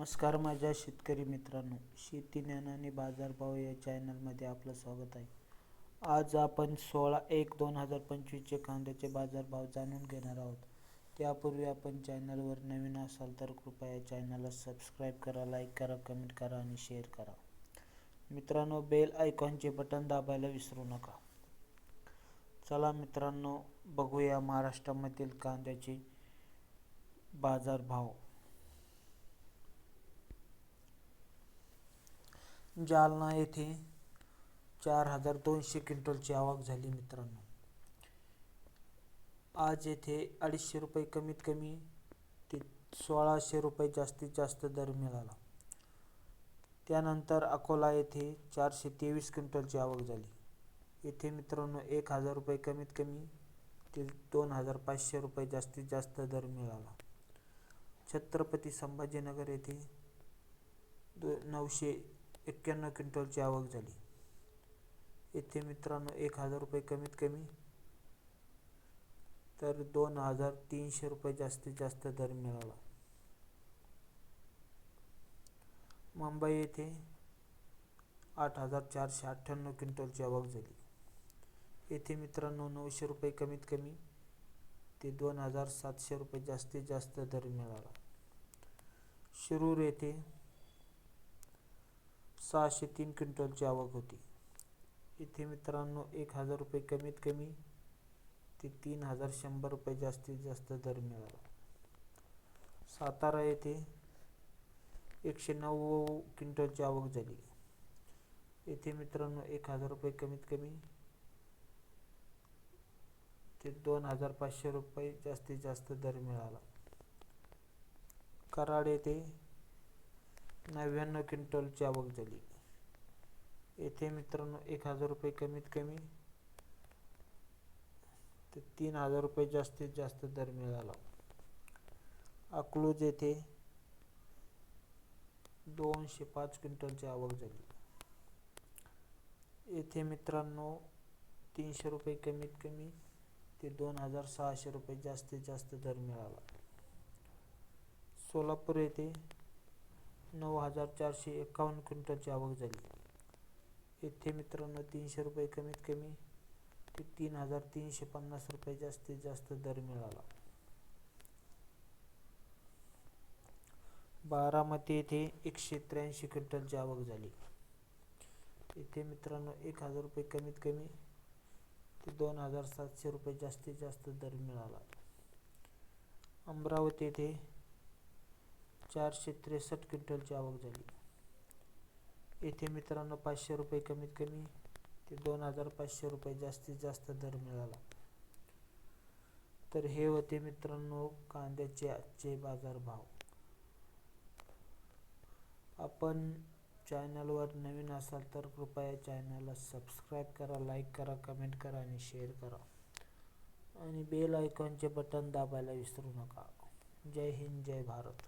नमस्कार माझ्या शेतकरी मित्रांनो शेती ज्ञान आणि बाजारभाव या चॅनलमध्ये आपलं स्वागत आहे. आज आपण सोळा एक दोन हजार पंचवीसचे कांद्याचे बाजारभाव जाणून घेणार आहोत. त्यापूर्वी आपण चॅनलवर नवीन असाल तर कृपया चॅनलला सबस्क्राईब करा लाईक करा कमेंट करा आणि शेअर करा. मित्रांनो बेल आयकॉनचे बटन दाबायला विसरू नका. चला मित्रांनो बघूया महाराष्ट्रामधील कांद्याचे बाजारभाव जालना येथे चार हजार दोनशे क्विंटलची आवक झाली मित्रांनो. आज येथे अडीचशे रुपये कमीत कमी ते सोळाशे रुपये जास्तीत जास्त दर मिळाला. त्यानंतर अकोला येथे चारशे तेवीस क्विंटलची आवक झाली. येथे मित्रांनो एक हजार रुपये कमीत कमी ते दोन हजार पाचशे रुपये जास्तीत जास्त दर मिळाला. छत्रपती संभाजीनगर येथे दो नऊशे एक्क्याण्णव क्विंटलची आवक झाली. येथे मित्रांनो एक हजार रुपये कमीत कमी तर दोन हजार तीनशे रुपये जास्तीत जास्त दर मिळाला. मुंबई येथे आठ हजार चारशे अठ्ठ्याण्णव क्विंटलची आवक झाली. येथे मित्रांनो नऊशे रुपये कमीत कमी ते दोन हजार सातशे रुपये जास्तीत जास्त दर मिळाला. शिरूर येथे सहाशे तीन क्विंटलची आवक होती. इथे मित्रांनो एक हजार रुपये कमीत कमी ते तीन हजार शंभर रुपये जास्तीत जास्त दर मिळाला. सातारा येथे एकशे नऊ क्विंटलची आवक झाली. येथे मित्रांनो एक हजार रुपये कमीत कमी ते दोन हजार पाचशे रुपये जास्तीत जास्त दर मिळाला. कराड येथे नव्याण्णव क्विंटलची आवक झाली. येथे मित्रांनो एक हजार रुपये कमीत कमी ते तीन हजार रुपये जास्तीत जास्त दर मिळाला. अकलूज येथे दोनशे पाच क्विंटलची आवक झाली. येथे मित्रांनो तीनशे रुपये कमीत कमी ते दोन हजार सहाशे रुपये जास्तीत जास्त दर मिळाला. सोलापूर येथे नऊ हजार चारशे एकावन्न क्विंटलची आवक झाली. येथे मित्रांनो तीनशे रुपये कमीत कमी ते तीन हजार तीनशे पन्नास रुपये जास्तीत जास्त दर मिळाला. बारामती येथे एकशे त्र्याऐंशी क्विंटलची आवक झाली. येथे मित्रांनो एक हजार रुपये कमीत कमी ते दोन हजार सातशे रुपये जास्तीत जास्त दर मिळाला. अमरावती येथे चारशे त्रेसष्ट क्विंटलची आवक झाली. येथे मित्रांनो पाचशे रुपये कमीत कमी ते दोन हजार पाचशे रुपये जास्तीत जास्त दर मिळाला. तर हे होते मित्रांनो कांद्याचे आजचे बाजारभाव. आपण चॅनलवर नवीन असाल तर कृपया चॅनलला सबस्क्राईब करा लाईक करा कमेंट करा आणि शेअर करा. आणि बेल आयकॉनचे बटन दाबायला विसरू नका. जय हिंद जय भारत.